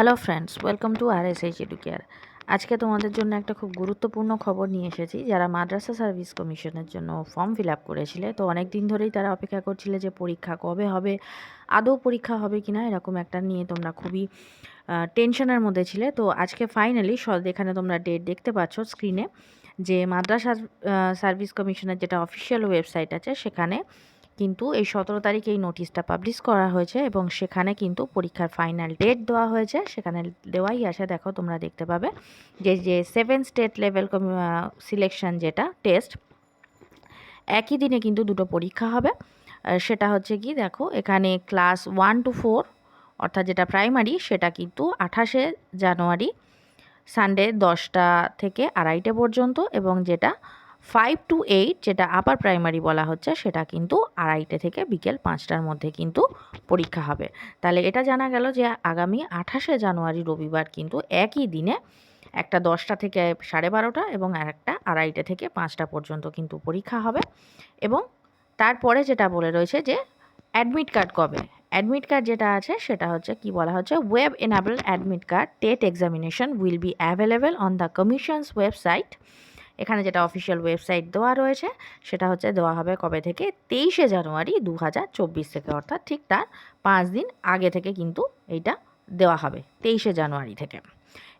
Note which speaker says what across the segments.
Speaker 1: Hello friends welcome to R S H Educare আজকে তোমাদের জন্য একটা খুব গুরুত্বপূর্ণ খবর নিয়ে এসেছি, যারা মাদ্রাসা সার্ভিস কমিশনের জন্য ফর্ম ফিল আপ করেছিলে। তো অনেক দিন ধরেই তারা অপেক্ষা করছিলে যে পরীক্ষা কবে হবে, আদৌ পরীক্ষা হবে কি না এরকম একটা নিয়ে তোমরা খুবই টেনশনের মধ্যে ছিলে। তো আজকে ফাইনালি এখানে তোমরা ডেট দেখতে পাচ্ছ স্ক্রিনে যে মাদ্রাসা সার্ভিস কমিশনের যেটা অফিসিয়াল ওয়েবসাইট আছে, সেখানে কিন্তু এই সতেরো তারিখে এই নোটিশটা পাবলিশ করা হয়েছে এবং সেখানে কিন্তু পরীক্ষার ফাইনাল ডেট দেওয়া হয়েছে। সেখানে দেওয়াই আছে। দেখো, তোমরা দেখতে পাবে যে যে সেভেন স্টেট লেভেল সিলেকশন যেটা টেস্ট একই দিনে কিন্তু দুটো পরীক্ষা হবে। সেটা হচ্ছে কি, দেখো, এখানে ক্লাস ওয়ান টু ফোর অর্থাৎ যেটা প্রাইমারি সেটা কিন্তু আঠাশে জানুয়ারি সানডে দশটা থেকে আড়াইটে পর্যন্ত এবং যেটা ফাইভ টু এইট যেটা আপার প্রাইমারি বলা হচ্ছে, সেটা কিন্তু আড়াইটে থেকে বিকেল পাঁচটার মধ্যে কিন্তু পরীক্ষা হবে। তাহলে এটা জানা গেল যে আগামী আঠাশে জানুয়ারি রবিবার কিন্তু একই দিনে একটা দশটা থেকে সাড়ে বারোটা এবং একটা আড়াইটে থেকে পাঁচটা পর্যন্ত কিন্তু পরীক্ষা হবে। এবং তারপরে যেটা বলে রয়েছে যে অ্যাডমিট কার্ড কবে? অ্যাডমিট কার্ড যেটা আছে, সেটা হচ্ছে কি বলা হচ্ছে? Web enable admit card TET examination will be available on the commission's website এখানে যেটা অফিসিয়াল ওয়েবসাইট দেওয়া রয়েছে, সেটা হচ্ছে দেওয়া হবে কবে থেকে? তেইশে জানুয়ারি দু হাজার চব্বিশ থেকে। অর্থাৎ ঠিক তার পাঁচ দিন আগে থেকে কিন্তু এইটা দেওয়া হবে, তেইশে জানুয়ারি থেকে।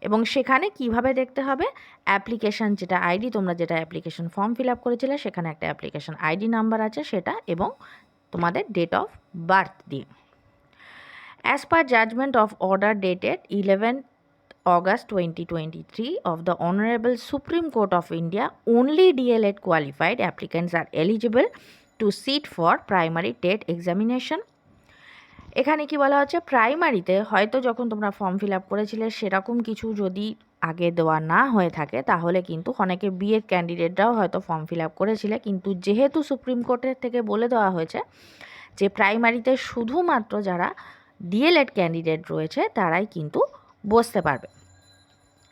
Speaker 1: এবং সেখানে কীভাবে দেখতে হবে? অ্যাপ্লিকেশান যেটা আইডি তোমরা যেটা অ্যাপ্লিকেশন ফর্ম ফিল আপ করেছিলে, সেখানে একটা অ্যাপ্লিকেশন আইডি নাম্বার আছে, সেটা এবং তোমাদের ডেট অফ বার্থ দিয়ে। As per judgment of order dated eleven August 2023 of the Honorable Supreme Court of India, only DLED qualified applicants are eligible to sit for primary TET examination. এখানে কি বলা হচ্ছে? প্রাইমারিতে হয়তো যখন তোমরা ফর্ম ফিল আপ করেছিলে সেরকম কিছু যদি আগে দেওয়া না হয়ে থাকে তাহলে কিন্তু অনেকে বিএড ক্যান্ডিডেটরাও হয়তো ফর্ম ফিল আপ করেছিলে। কিন্তু যেহেতু সুপ্রিম কোর্টের থেকে বলে দেওয়া হয়েছে যে প্রাইমারিতে শুধুমাত্র যারা ডিএলএড ক্যান্ডিডেট রয়েছে তারাই কিন্তু বসতে পারবে।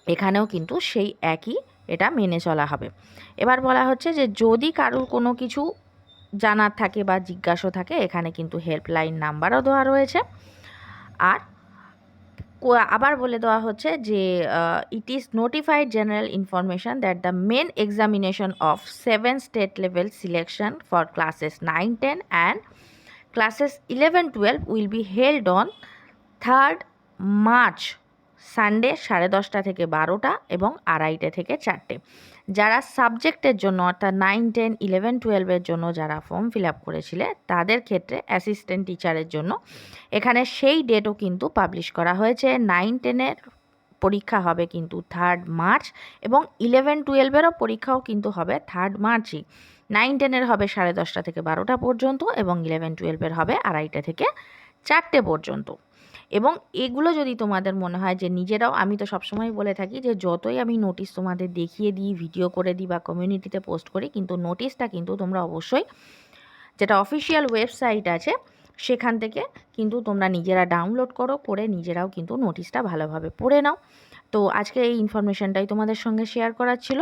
Speaker 1: এখানেও কিন্তু সেই একই এটা মেনে চলা হবে। এবার বলা হচ্ছে যে, যদি কারোর কোনো কিছু জানার থাকে বা জিজ্ঞাসা থাকে, এখানে কিন্তু হেল্পলাইন নাম্বারও দেওয়া রয়েছে। আর আবার বলে দেওয়া হচ্ছে যে it is notified general information that the main examination of seven state level selection for classes nine ten and classes eleven twelve will be held on third March Sunday সাড়ে দশটা থেকে বারোটা এবং আড়াইটে থেকে চারটে। যারা সাবজেক্টের জন্য অর্থাৎ নাইন টেন ইলেভেন টুয়েলভের জন্য যারা ফর্ম ফিল আপ করেছিলে, তাদের ক্ষেত্রে অ্যাসিস্ট্যান্ট টিচারের জন্য এখানে সেই ডেটও কিন্তু পাবলিশ করা হয়েছে। নাইন টেনের পরীক্ষা হবে কিন্তু থার্ড মার্চ এবং ইলেভেন টুয়েলভেরও পরীক্ষাও কিন্তু হবে থার্ড মার্চই নাইন টেনের হবে সাড়ে দশটা থেকে বারোটা পর্যন্ত এবং ইলেভেন টুয়েলভের হবে আড়াইটা থেকে চারটে পর্যন্ত। এবং এগুলো যদি তোমাদের মনে হয় যে নিজেরাও, আমি তো সবসময় বলে থাকি যে যতই আমি নোটিশ তোমাদের দেখিয়ে দিই ভিডিও করে দিই বা কমিউনিটিতে পোস্ট করি, কিন্তু নোটিশটা কিন্তু তোমরা অবশ্যই, যেটা অফিসিয়াল ওয়েবসাইট আছে সেখান থেকে কিন্তু তোমরা নিজেরা ডাউনলোড করো করে নিজেরাও কিন্তু নোটিশটা ভালোভাবে পড়ে নাও। তো আজকে এই ইনফরমেশানটাই তোমাদের সঙ্গে শেয়ার করার ছিল।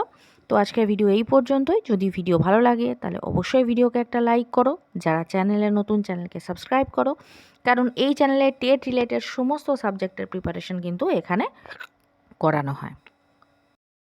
Speaker 1: তো আজকে ভিডিও এই পর্যন্তই। যদি ভিডিও ভালো লাগে, তাহলে অবশ্যই ভিডিওকে একটা লাইক করো। যারা চ্যানেলে নতুন চ্যানেলকে সাবস্ক্রাইব করো। কারণ এই চ্যানেলে টেট রিলেটেড সমস্ত সাবজেক্টের প্রিপারেশন কিন্তু এখানে করানো হয়।